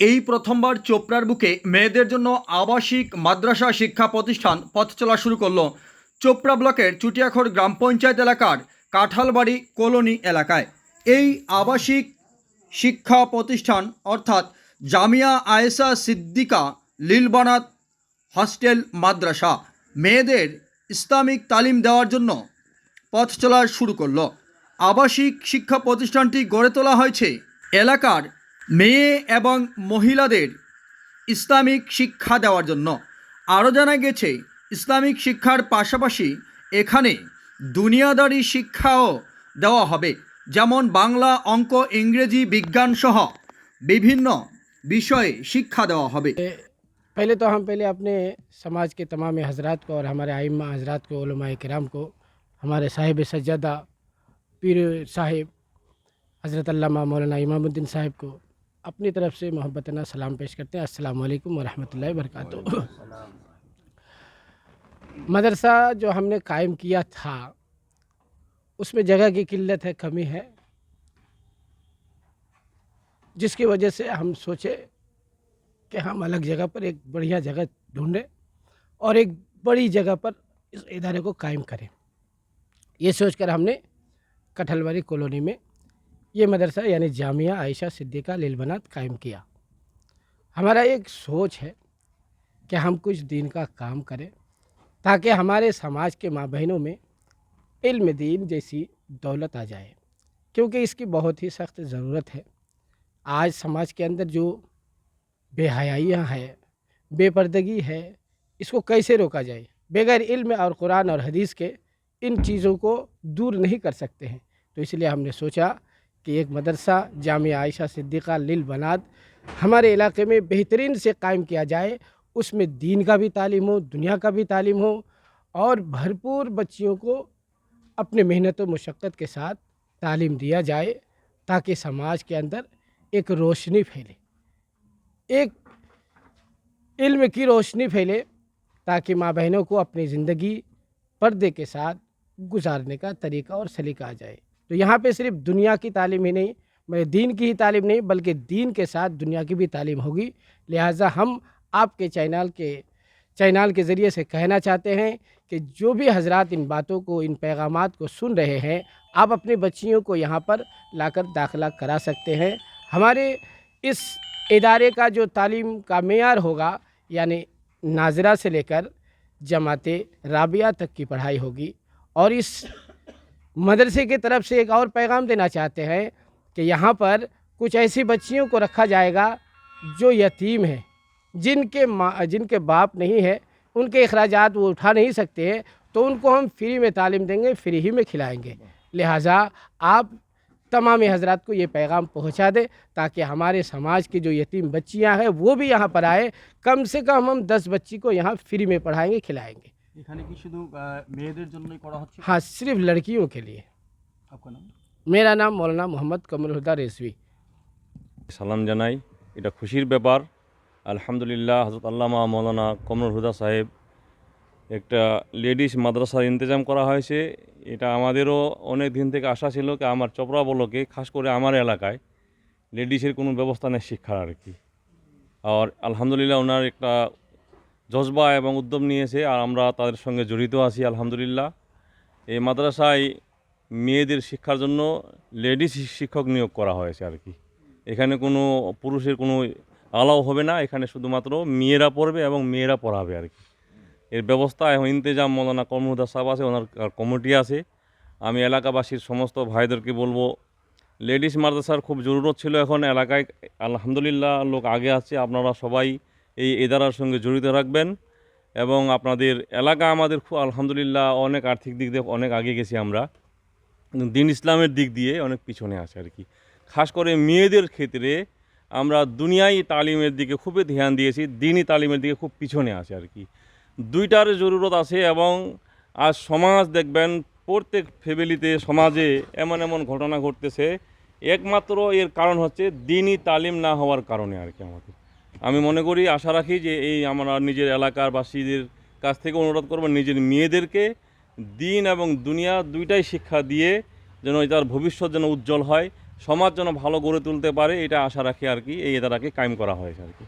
এই প্রথমবার চোপড়ার বুকে মেয়েদের জন্য আবাসিক, মাদ্রাসা, শিক্ষা প্রতিষ্ঠান পথ চলা শুরু করল চোপড়া ব্লকের চুটিয়াখড় গ্রাম পঞ্চায়েত এলাকার কাঁঠালবাড়ি কলোনি এলাকায়। এই আবাসিক শিক্ষা প্রতিষ্ঠান অর্থাৎ জামিয়া আয়েশা সিদ্দিকা লীলবানাত হস্টেল মাদ্রাসা মেয়েদের ইসলামিক তালিম দেওয়ার জন্য পথ চলা শুরু করল। আবাসিক শিক্ষা প্রতিষ্ঠানটি গড়ে তোলা হয়েছে এলাকার মেয়ে এবং মহিলাদের ইসলামিক শিক্ষা দেওয়ার জন্য আরও জানা গেছে ইসলামিক শিক্ষার পাশাপাশি এখানে দুনিয়াদারি শিক্ষাও দেওয়া হবে যেমন বাংলা অঙ্ক ইংরেজি বিজ্ঞান সহ বিভিন্ন বিষয়ে শিক্ষা দেওয়া হবে पहले तो हम पहले अपने समाज के तमाम हजरात को और हमारे आइम्मा हजरात को कराम को हमारे साहिब सज्जादा पीर साहिब हज़रत अल्लामा मौलाना इमामुद्दीन साहिब को अपनी तरफ़ से मोहब्बतना सलाम पेश करते हैं। अस्सलाम वालेकुम वरहमतुल्लाहि वबरकातुहू। मदरसा जो हमने कायम किया था, उसमें जगह की किल्लत है, कमी है, जिसकी वजह से हम सोचे कि हम अलग जगह पर एक बढ़िया जगह ढूंढें और एक बड़ी जगह पर इस इदारे को कायम करें। ये सोचकर हमने कठलवारी कॉलोनी में ये मदरसा यानी जामिया आयशा सिद्दीक़ा लिलबनात कायम किया। हमारा एक सोच है कि हम कुछ दिन का काम करें ताकि हमारे समाज के माँ बहनों में इल्म दीन जैसी दौलत आ जाए, क्योंकि इसकी बहुत ही सख्त ज़रूरत है। आज समाज के अंदर जो बेहयाइयाँ है, बेपर्दगी है, इसको कैसे रोका जाए? बगैर इल्म और कुरान और हदीस के इन चीज़ों को दूर नहीं कर सकते हैं। तो इसलिए हमने सोचा कि एक मदरसा जाम आयशा सिद्दीक़ा, लिल बनाद, हमारे इलाके में बेहतरीन से कायम किया जाए। उसमें दीन का भी तालीम हो, दुनिया का भी तालीम हो और भरपूर बच्चियों को अपने मेहनत व मुशक्क़त के साथ तालीम दिया जाए ताकि समाज के अंदर एक रोशनी फैले। एक इल्म की रोशनी फैले ताकि माँ बहनों को अपनी ज़िंदगी पर्दे के साथ गुजारने का तरीका और सलीका आ जाए। तो यहाँ पे सिर्फ़ दुनिया की तालीम ही नहीं मेरे दीन की ही तालीम नहीं, बल्कि दीन के साथ दुनिया की भी तालीम होगी। लिहाजा हम आपके चैनल के चैनल के ज़रिए से कहना चाहते हैं कि जो भी हजरात इन बातों को, इन पैगाम को सुन रहे हैं, आप अपनी बच्चियों को यहाँ पर लाकर दाखिला करा सकते हैं। हमारे इस इदारे का जो तालीम का मैार होगा, यानी नाजरा से लेकर जमात राबिया तक की पढ़ाई होगी, और इस मदरसे की तरफ़ से एक और पैगाम देना चाहते हैं कि यहाँ पर कुछ ऐसी बच्चियों को रखा जाएगा जो यतीम हैं, जिनके माँ, जिनके बाप नहीं है, उनके अखराज वो उठा नहीं सकते हैं तो उनको हम फ्री में तालीम देंगे, फ्री ही में खिलाएँगे। लिहाजा आप तमाम हजरात को ये पैगाम पहुँचा दें ताकि हमारे समाज की जो यतीम बच्चियाँ हैं, वो भी यहाँ पर आए। कम से कम हम दस बच्ची को यहाँ फ्री में पढ़ाएँगे, खिलाएँगे। এখানে কি শুধু মেয়েদের জন্যই করা হচ্ছে हाँ सिर्फ लड़कियों के लिए আপনার নাম मेरा नाम मौलाना मोहम्मद कमर हुदा रेसवी সালাম জানাই এটা খুশির ব্যাপার আলহামদুলিল্লাহ হজরত আল্লামা মৌলানা কমরুল হুদা সাহেব একটা লেডিস মাদ্রাসার ইন্তজাম করা হয়েছে এটা আমাদেরও অনেক দিন থেকে আশা ছিল কি আমার চপড়া বলকে খাস করে আমার এলাকায় লেডিসের কোনো ব্যবস্থা নেই শিক্ষার আর কি আর আলহামদুলিল্লাহ ওনার একটা জজবা এবং উদ্যম নিয়েছে আর আমরা তাদের সঙ্গে জড়িত আছি, আলহামদুলিল্লাহ। এই মাদ্রাসায় মেয়েদের শিক্ষার জন্য লেডিস শিক্ষক নিয়োগ করা হয়েছে আর কি। এখানে কোনো পুরুষের কোনো আলাও হবে না, এখানে শুধুমাত্র মেয়েরা পড়বে এবং মেয়েরা পড়াবে আর কি। এর ব্যবস্থা এখন ইন্তেজাম মৌলানা কর্মহুদা সাহেব আছে, ওনার কমিটি আছে। আমি এলাকাবাসীর সমস্ত ভাইদেরকে বলব, লেডিস মাদ্রাসার খুব জরুরত ছিল এখন, এলাকায় আলহামদুলিল্লাহ লোক আগে আছে, আপনারা সবাই এই এদারার সঙ্গে জড়িত রাখবেন এবং আপনাদের এলাকা আমাদের খুব আলহামদুলিল্লাহ অনেক আর্থিক দিক দিয়ে অনেক আগে গেছি আমরা। দিন ইসলামের দিক দিয়ে অনেক পিছনে আছে আর কি। খাস করে মেয়েদের ক্ষেত্রে আমরা দুনিয়াই তালিমের দিকে খুবই ধ্যান দিয়েছি, দিনই তালিমের দিকে খুব পিছনে আছে আর কি। দুইটার জরুরত আছে এবং আজ সমাজ দেখবেন প্রত্যেক ফ্যামিলিতে সমাজে এমন এমন ঘটনা ঘটতেছে, একমাত্র এর কারণ হচ্ছে দিনই তালিম না হওয়ার কারণে আর কি আমাদের। আমি মনে করি, আশা রাখি যে এই আমরা নিজের এলাকার বাসীদের কাছ থেকে অনুরোধ করব, নিজের মেয়েদেরকে দিন এবং দুনিয়া দুইটাই শিক্ষা দিয়ে যেন তার ভবিষ্যৎ যেন উজ্জ্বল হয়, সমাজ যেন ভালো গড়ে তুলতে পারে, এটা আশা রাখি আর কি, এই এদারাকে কায়েম করা হয়েছে আর কি।